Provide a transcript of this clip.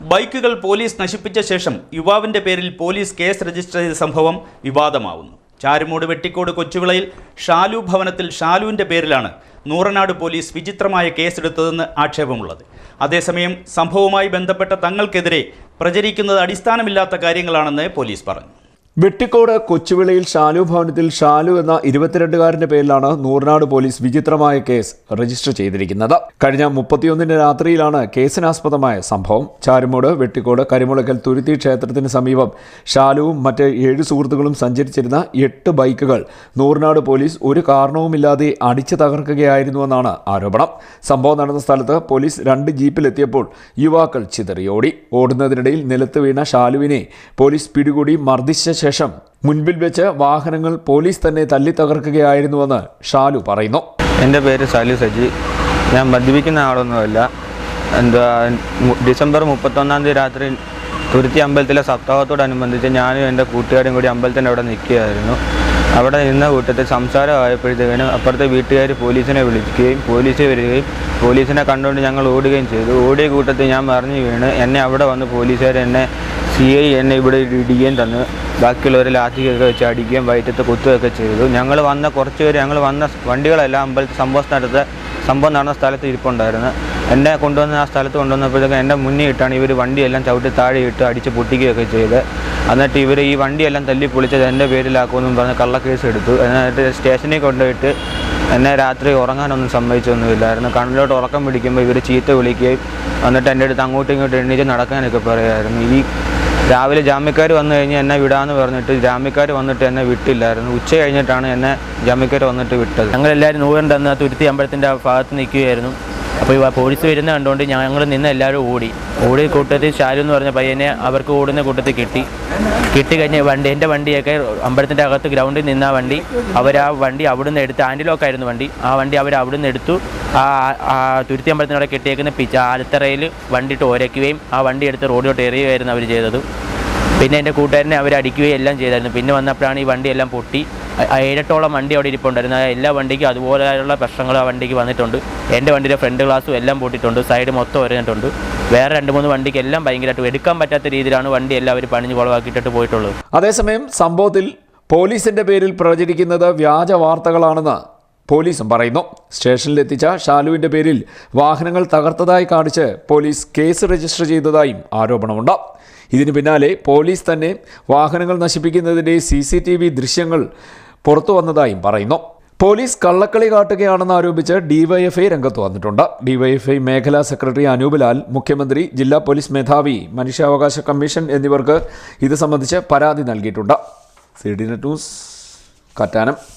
ബൈക്കുകൾ പോലീസ് നശിപ്പിച്ച ശേഷം യുവാവിന്റെ പേരിൽ പോലീസ് കേസ് രജിസ്റ്റർ ചെയ്ത സംഭവം വിവാദമാവുന്നു. ചാരുമൂട് വെട്ടിക്കോട് കൊച്ചുവിളയിൽ ഷാലു ഭവനത്തിൽ ഷാലുവിന്റെ പേരിലാണ് നൂറനാട് പോലീസ് വിചിത്രമായ കേസെടുത്തതെന്ന് ആക്ഷേപമുള്ളത്. അതേസമയം സംഭവവുമായി ബന്ധപ്പെട്ട തങ്ങൾക്കെതിരെ പ്രചരിക്കുന്നത് അടിസ്ഥാനമില്ലാത്ത കാര്യങ്ങളാണെന്ന് പോലീസ് പറഞ്ഞു. വെട്ടിക്കോട് കൊച്ചുവിളയിൽ ഷാലു ഭവനത്തിൽ ഷാലു എന്ന ഇരുപത്തിരണ്ടുകാരന്റെ പേരിലാണ് നൂറിനാട് പോലീസ് വിചിത്രമായ കേസ് രജിസ്റ്റർ ചെയ്തിരിക്കുന്നത്. കഴിഞ്ഞ മുപ്പത്തിയൊന്നിന് രാത്രിയിലാണ് കേസിനാസ്പദമായ സംഭവം. ചാരുമൂട് വെട്ടിക്കോട് കരിമുളക്കൽ തുരുത്തി ക്ഷേത്രത്തിന് സമീപം ഷാലുവും മറ്റ് ഏഴ് സുഹൃത്തുക്കളും സഞ്ചരിച്ചിരുന്ന എട്ട് ബൈക്കുകൾ നൂറിനാട് പോലീസ് ഒരു കാരണവുമില്ലാതെ അടിച്ചു തകർക്കുകയായിരുന്നുവെന്നാണ് ആരോപണം. സംഭവം നടന്ന സ്ഥലത്ത് പോലീസ് രണ്ട് ജീപ്പിലെത്തിയപ്പോൾ യുവാക്കൾ ചിതറിയോടി. ഓടുന്നതിനിടയിൽ നിലത്ത് വീണ ഷാലുവിനെ പോലീസ് പിടികൂടി മർദ്ദിച്ച ശേഷം മുൻപിൽ വെച്ച് വാഹനങ്ങൾ പോലീസ് തന്നെ തല്ലി തകർക്കുകയായിരുന്നുവെന്ന് ഷാലു പറയുന്നു. എന്റെ പേര് ഷാലു സജി. ഞാൻ മദ്യപിക്കുന്ന ആളൊന്നുമല്ല. എന്താ ഡിസംബർ മുപ്പത്തൊന്നാം തീയതി രാത്രി തുരുത്തി അമ്പലത്തിലെ സപ്താഹത്തോടനുബന്ധിച്ച് ഞാനും എന്റെ കൂട്ടുകാരും കൂടി അമ്പലത്തിന്റെ അവിടെ നിൽക്കുകയായിരുന്നു. അവിടെ നിന്ന കൂട്ടത്തിൽ സംസാരമായപ്പോഴത്തേക്കിനും അപ്പുറത്തെ വീട്ടുകാർ പോലീസിനെ വിളിക്കുകയും പോലീസ് വരികയും പോലീസിനെ കണ്ടുകൊണ്ട് ഞങ്ങൾ ഓടുകയും ചെയ്തു. ഓടിയ കൂട്ടത്തിൽ ഞാൻ മറിഞ്ഞു വീണ്. എന്നെ അവിടെ വന്ന് പോലീസുകാർ എന്നെ സി ഐ എന്നെ ഇവിടെ ഇടിക്കുകയും തന്നു. ബാക്കിയുള്ളവരെ ലാത്തിയൊക്കെ വെച്ച് അടിക്കുകയും വയറ്റത്ത് കുത്തുകയൊക്കെ ചെയ്തു. ഞങ്ങൾ വന്ന കുറച്ച് പേര് ഞങ്ങൾ വന്ന വണ്ടികളെല്ലാം അമ്പലത്തിൽ സംഭവ സ്ഥലത്ത് സംഭവം നടന്ന സ്ഥലത്ത് ഇരിപ്പുണ്ടായിരുന്നു. എന്നെ കൊണ്ടുവന്ന ആ സ്ഥലത്ത് കൊണ്ടുവന്നപ്പോഴത്തേക്കും എന്റെ മുന്നിൽ ഇട്ടാണ് ഇവർ വണ്ടിയെല്ലാം ചവിട്ടി താഴെ ഇട്ട് അടിച്ച് പൊട്ടിക്കുകയൊക്കെ ചെയ്ത്. എന്നിട്ട് ഇവർ ഈ വണ്ടിയെല്ലാം തല്ലി പൊളിച്ചത് എന്റെ പേരിലാക്കുമെന്നും പറഞ്ഞ് കള്ളക്കേസ് എടുത്തു. എന്നിട്ട് സ്റ്റേഷനിൽ കൊണ്ടുപോയിട്ട് എന്നെ രാത്രി ഉറങ്ങാനൊന്നും സമ്മതിച്ചൊന്നുമില്ലായിരുന്നു. കണ്ണിലോട്ട് ഉറക്കം പിടിക്കുമ്പോൾ ഇവർ ചീത്ത വിളിക്കുകയും എന്നിട്ട് എന്റെ അടുത്ത് അങ്ങോട്ടും ഇങ്ങോട്ടും എണ്ണീച്ച് നടക്കാനൊക്കെ പറയുമായിരുന്നു ഈ രാവിലെ ജാമ്യക്കാർ വന്നു കഴിഞ്ഞ് എന്നെ വിടാന്ന് പറഞ്ഞിട്ട് ജാമ്യക്കാർ വന്നിട്ട് എന്നെ വിട്ടില്ലായിരുന്നു. ഉച്ച കഴിഞ്ഞിട്ടാണ് എന്നെ ജാമ്യക്കാർ വന്നിട്ട് വിട്ടത്. ഞങ്ങളെല്ലാവരും നൂറിന്റെ അന്ന് തുരുത്തി അമ്പലത്തിന്റെ ഭാഗത്ത് നിൽക്കുകയായിരുന്നു. അപ്പോൾ ഈ പോലീസ് വരുന്ന കണ്ടുകൊണ്ട് ഞങ്ങൾ നിന്ന് എല്ലാവരും ഓടി. ഓടി കൂട്ടത്തിൽ ഷാലു എന്ന് പറഞ്ഞ പയ്യനെ അവർക്ക് ഓടുന്ന കൂട്ടത്തിൽ കിട്ടി. കിട്ടി കഴിഞ്ഞ് വണ്ടി എന്റെ വണ്ടിയൊക്കെ അമ്പലത്തിന്റെ അകത്ത് ഗ്രൗണ്ടിൽ നിന്ന വണ്ടി അവർ ആ വണ്ടി അവിടുന്ന് എടുത്ത് ആന്റിലോക്കായിരുന്നു വണ്ടി. ആ വണ്ടി അവർ അവിടുന്ന് എടുത്തു. ആ തുരുത്തി അമ്പലത്തിനോടെ കെട്ടിയേക്കുന്ന പിച്ച ആലത്തറയിൽ വണ്ടി ഇട്ട് ഓരയ്ക്കുകയും ആ വണ്ടി എടുത്ത് റോഡിലോട്ട് എറിയുകയായിരുന്നു അവർ ചെയ്തത്. പിന്നെ എന്റെ കൂട്ടുകാരനെ അവർ അടിക്കുകയും എല്ലാം ചെയ്തായിരുന്നു. പിന്നെ വന്നപ്പോഴാണ് ഈ വണ്ടിയെല്ലാം പൊട്ടി. ഏഴെട്ടോളം വണ്ടി അവിടെ ഇരിപ്പുണ്ടായിരുന്നു. എല്ലാ വണ്ടിക്കും അതുപോലെയുള്ള പ്രശ്നങ്ങൾ ആ വണ്ടിക്ക് വന്നിട്ടുണ്ട്. എന്റെ വണ്ടിയുടെ ഫ്രണ്ട് ഗ്ലാസ്സും എല്ലാം പൊട്ടിയിട്ടുണ്ട്. സൈഡ് മൊത്തം ഒരഞ്ഞിട്ടുണ്ട്. വേറെ രണ്ട് മൂന്ന് വണ്ടിക്ക് എല്ലാം ഭയങ്കരമായിട്ട് എടുക്കാൻ പറ്റാത്ത രീതിയിലാണ് വണ്ടി എല്ലാം അവർ പണിഞ്ഞ് കുളവാക്കിയിട്ടിട്ട് പോയിട്ടുള്ളത്. അതേസമയം സംഭവത്തിൽ പോലീസിന്റെ പേരിൽ പ്രചരിക്കുന്നത് വ്യാജ വാർത്തകളാണെന്ന് പോലീസും പറയുന്നു. സ്റ്റേഷനിലെത്തിച്ച ഷാലുവിന്റെ പേരിൽ വാഹനങ്ങൾ തകർത്തതായി കാണിച്ച് പോലീസ് കേസ് രജിസ്റ്റർ ചെയ്തതായും ആരോപണമുണ്ട്. ഇതിന് പിന്നാലെ പോലീസ് തന്നെ വാഹനങ്ങൾ നശിപ്പിക്കുന്നതിന്റെ സി ദൃശ്യങ്ങൾ പുറത്തു വന്നതായും പറയുന്നു. പോലീസ് കള്ളക്കളി കാട്ടുകയാണെന്ന് ആരോപിച്ച് ഡിവൈഎഫ്ഐ രംഗത്ത് വന്നിട്ടുണ്ട്. ഡിവൈഎഫ്ഐ മേഖലാ സെക്രട്ടറി അനൂപ് ലാൽ മുഖ്യമന്ത്രി ജില്ലാ പോലീസ് മേധാവി മനുഷ്യാവകാശ കമ്മീഷൻ എന്നിവർക്ക് ഇത് സംബന്ധിച്ച് പരാതി നൽകിയിട്ടുണ്ട്. C D net news